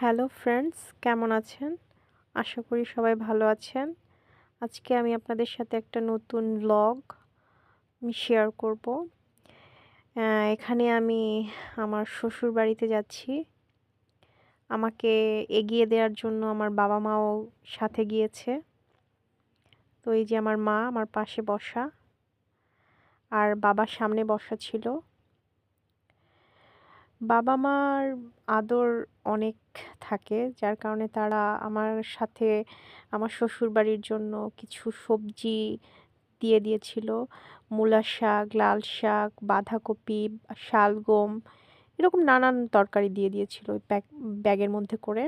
Hello friends কেমন আছেন? আশা করি সবাই ভালো আছেন। আজকে আমি আপনাদের সাথে একটা নতুন ব্লগ শেয়ার করব। এখানে আমি আমার শ্বশুর বাড়িতে যাচ্ছি। আমাকে এগিয়ে দেওয়ার জন্য আমার বাবা মাও সাথে গিয়েছে। তো এই যে আমার মা, আমার পাশে বসা। আর বাবার সামনে বসা ছিল। বাবা মার আদর অনেক থাকে, যার কারণে তারা আমার সাথে আমার শ্বশুরবাড়ির জন্য কিছু সবজি দিয়ে দিয়েছিল। মূলা শাক, লাল শাক, বাঁধাকপি, শালগম, এরকম নানান তরকারি দিয়ে দিয়েছিল ওই ব্যাগের মধ্যে করে।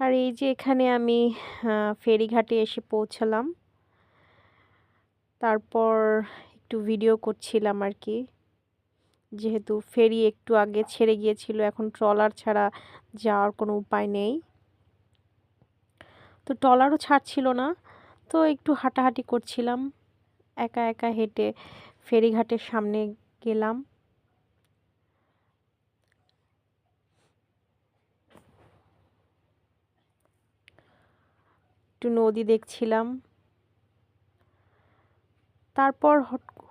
আর এই যে এখানে আমি ফেরিঘাটে এসে পৌঁছালাম। তারপর একটু ভিডিও করছিলাম আর কি। যেহেতু ফেরি একটু আগে ছেড়ে গিয়েছিল, এখন ট্রলার ছাড়া যাওয়ার কোনো উপায় নেই। তো ট্রলারও ছাড়ছিল না, তো একটু হাঁটাহাঁটি করছিলাম। একা একা হেঁটে ফেরিঘাটের সামনে গেলাম। একটু নদী দেখছিলাম। তারপর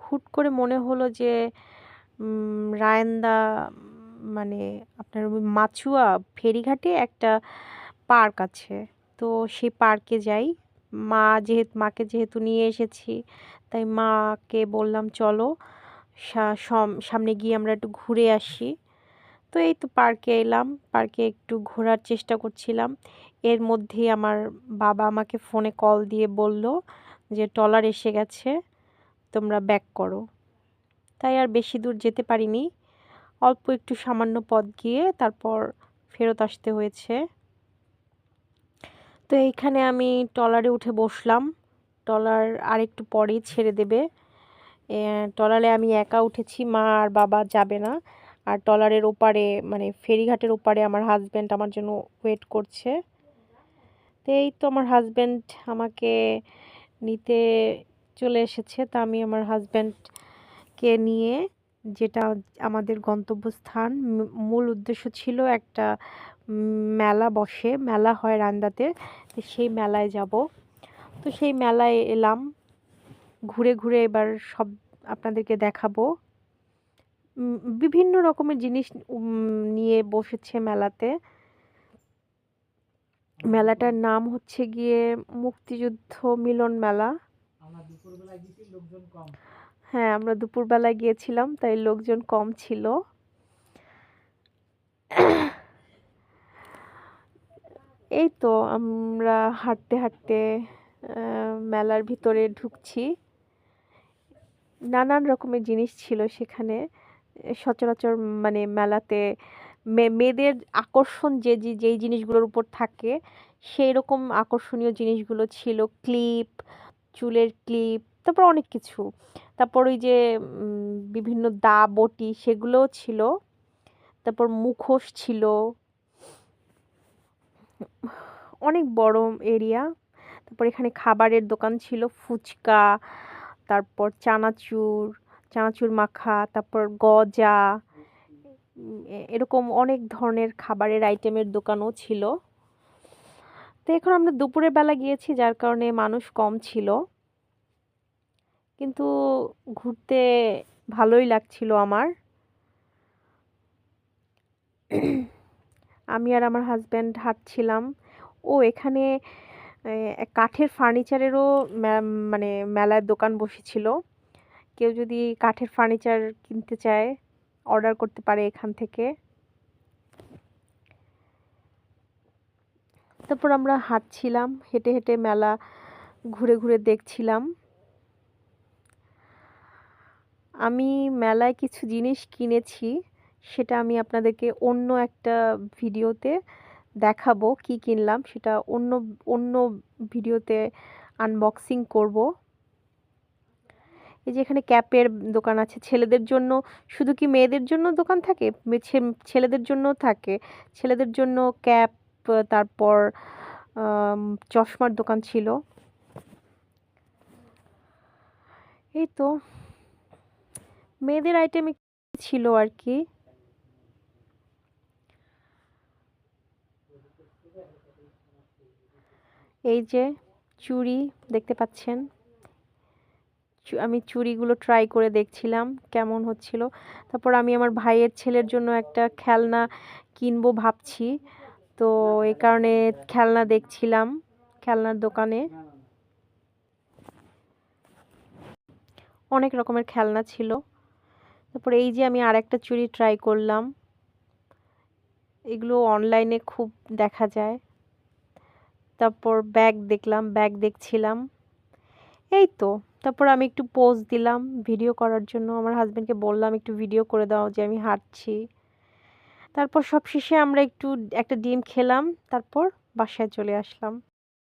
হুট করে মনে হলো যে রায়ন্দা মানে আপনার মাছুয়া ফেরিঘাটে একটা পার্ক আছে। তো সেই পার্কে যাই। মা যেহেতু, মাকে যেহেতু নিয়ে এসেছি, তাই মাকে বললাম, চলো সামনে গিয়ে আমরা একটু ঘুরে আসি। তো এই তো পার্কে এলাম। পার্কে একটু ঘোরার চেষ্টা করছিলাম। এর মধ্যেই আমার বাবা আমাকে ফোনে কল দিয়ে বলল যে ট্রলার এসে গেছে, তোমরা ব্যাক করো। তাই আর বেশি দূর যেতে পারিনি। অল্প একটু সামান্য পথ গিয়ে তারপর ফেরত আসতে হয়েছে। তো এইখানে আমি ট্রলারে উঠে বসলাম। ট্রলার আর একটু পরেই ছেড়ে দেবে। ট্রলারে আমি একা উঠেছি, মা আর বাবা যাবে না। আর ট্রলারের ওপারে মানে ফেরিঘাটের ওপারে আমার হাজব্যান্ড আমার জন্য ওয়েট করছে। তো এই তো আমার হাজব্যান্ড আমাকে নিতে চলে এসেছে। তা আমি আমার হাজব্যান্ড কে নিয়ে যেটা আমাদের গন্তব্যস্থান মূল উদ্দেশ্য ছিল একটা মেলা বসে, মেলা হয় রান্দাতে, তো সেই মেলায় যাব। তো সেই মেলায় এলাম, ঘুরে ঘুরে এবার সব আপনাদেরকে দেখাবো। বিভিন্ন রকমের জিনিস নিয়ে বসেছে মেলাতে। মেলাটার নাম হচ্ছে গিয়ে মুক্তিযুদ্ধ মিলন মেলা। হ্যাঁ আমরা দুপুরবেলায় গিয়েছিলাম, তাই লোকজন কম ছিল। এই তো আমরা হাঁটতে হাঁটতে মেলার ভিতরে ঢুকছি। নানান রকমের জিনিস ছিল সেখানে। সচরাচর মানে মেলাতে মেয়েদের আকর্ষণ যে যেই জিনিসগুলোর উপর থাকে সেই রকম আকর্ষণীয় জিনিসগুলো ছিল। ক্লিপ, চুলের ক্লিপ তারপর অনেক কিছু। তারপর ওই যে বিভিন্ন দা বটি সেগুলোও ছিল। তারপর মুখোশ ছিল। অনেক বড় এরিয়া। তারপর এখানে খাবারের দোকান ছিল, ফুচকা, তারপর চানাচুর চানাচুর মাখা, তারপর গজা এরকম অনেক ধরনের খাবারের আইটেমের দোকানও ছিল। তো এখন আমরা দুপুরের বেলা গিয়েছি, যার কারণে মানুষ কম ছিল। কিন্তু ঘুরতে ভালোই লাগছিল আমার। আমি আর আমার হাজব্যান্ড হাঁটছিলাম। ও এখানে কাঠের ফার্নিচারেরও মানে মেলার দোকান বসেছিল। কেউ যদি কাঠের ফার্নিচার কিনতে চায় অর্ডার করতে পারে এখান থেকে। তারপর আমরা হাঁটছিলাম, হেঁটে হেঁটে মেলা ঘুরে ঘুরে দেখছিলাম। আমি মেলায় কিছু জিনিস কিনেছি, সেটা আমি আপনাদেরকে অন্য একটা ভিডিওতে দেখাবো কি কিনলাম, সেটা অন্য অন্য ভিডিওতে আনবক্সিং করব। এই যে এখানে ক্যাপের দোকান আছে, ছেলেদের জন্য, শুধু কি মেয়েদের জন্য দোকান থাকে? ছেলেদের জন্য থাকে। ছেলেদের জন্য ক্যাপ, তারপর চশমার দোকান ছিল। এই তো মেয়েদের আইটেম ছিল আর কি? এই যে চুড়ি দেখতে পাচ্ছেন। আমি চুড়িগুলো ট্রাই করে দেখছিলাম কেমন হচ্ছিল। তারপর আমি আমার ভাইয়ের ছেলের জন্য একটা খেলনা কিনবো ভাবছি। তো এই কারণে খেলনা দেখছিলাম খেলনার দোকানে। অনেক রকমের খেলনা ছিল। তারপর এই যে আমি আরেকটা চুড়ি ট্রাই করলাম, এগুলো অনলাইনে খুব দেখা যায়। তারপর ব্যাগ দেখলাম ব্যাগ দেখছিলাম। এই তো, তারপর আমি একটু পোজ দিলাম ভিডিও করার জন্য। আমার হাজব্যান্ডকে বললাম, একটু ভিডিও করে দাও যে আমি হাঁটছি। তারপর সব শেষে আমরা একটু একটা ডিম খেলাম, তারপর বাসায় চলে আসলাম।